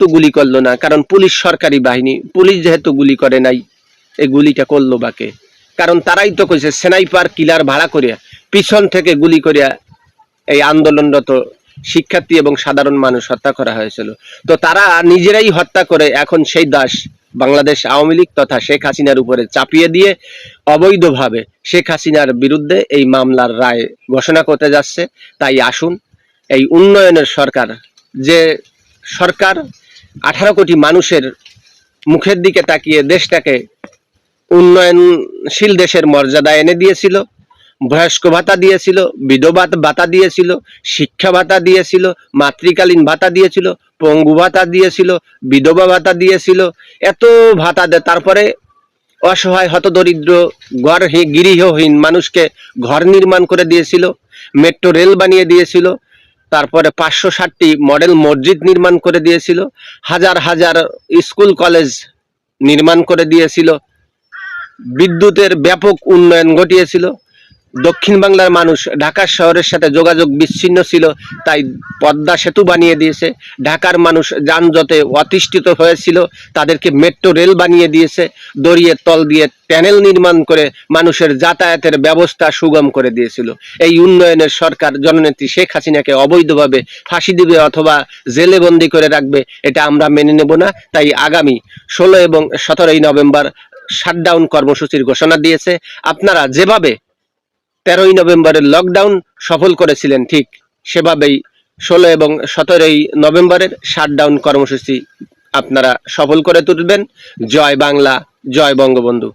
তো গুলি করল না, কারণ পুলিশ সরকারি বাহিনী, পুলিশ যেহেতু গুলি করে নাই, এই গুলিটা করল বাকে? কারণ তারাই তো কইছে, স্নাইপার কিলার ভাড়া করিয়া, পিছন থেকে গুলি করিয়া এই আন্দোলনরত শিক্ষার্থী এবং সাধারণ মানুষ হত্যা করা হয়েছিল। তো তারা নিজেরাই হত্যা করে এখন সেই দাস বাংলাদেশ আওয়ামী লীগ তথা শেখ হাসিনার উপরে চাপিয়ে দিয়ে অবৈধভাবে শেখ হাসিনার বিরুদ্ধে এই মামলার রায় ঘোষণা করতে যাচ্ছে। তাই আসুন, এই উন্নয়নের সরকার, যে সরকার আঠারো কোটি মানুষের মুখের দিকে তাকিয়ে দেশটাকে উন্নয়নশীল দেশের মর্যাদা এনে দিয়েছিল, বয়স্ক ভাতা দিয়েছিল, বিধবা ভাতা দিয়েছিল, শিক্ষা ভাতা দিয়েছিল, মাতৃকালীন ভাতা দিয়েছিল, পঙ্গু ভাতা দিয়েছিল, বিধবা ভাতা দিয়েছিল, এত ভাতা দেয় তারপরে অসহায়, হতদরিদ্র ঘর গৃহহীন মানুষকে ঘর নির্মাণ করে দিয়েছিল, মেট্রো রেল বানিয়ে দিয়েছিল তারপরে পাঁচশো ষাটটি মডেল মসজিদ নির্মাণ করে দিয়েছিল। হাজার হাজার স্কুল, কলেজ নির্মাণ করে দিয়েছিল। বিদ্যুতের ব্যাপক উন্নয়ন ঘটিয়েছিল। দক্ষিণ বাংলার মানুষ ঢাকা শহরের সাথে যোগাযোগ বিচ্ছিন্ন ছিল, তাই পদ্মা সেতু বানিয়ে দিয়েছে। ঢাকার মানুষ যানজটে অতিষ্ঠিত হয়েছিল, তাদেরকে মেট্রো রেল বানিয়ে দিয়েছে, দড়িয়ে তল দিয়ে প্যানেল নির্মাণ করে মানুষের যাতায়াতের ব্যবস্থা সুগম করে দিয়েছিল। এই উন্নয়নের সরকার জননেত্রী শেখ হাসিনাকে অবৈধভাবে ফাঁসি দিবে অথবা জেলে বন্দি করে রাখবে, এটা আমরা মেনে নেব না। তাই আগামী ষোলো এবং সতেরোই নভেম্বর শাটডাউন কর্মসূচির ঘোষণা দিয়েছে। আপনারা যেভাবে তেরোই নভেম্বরের লকডাউন সফল করেছিলেন ঠিক সেভাবেই। ষোলো এবং সতেরোই নভেম্বরের শাটডাউন কর্মসূচি আপনারা সফল করে তুলবেন। জয় বাংলা, জয় বঙ্গবন্ধু।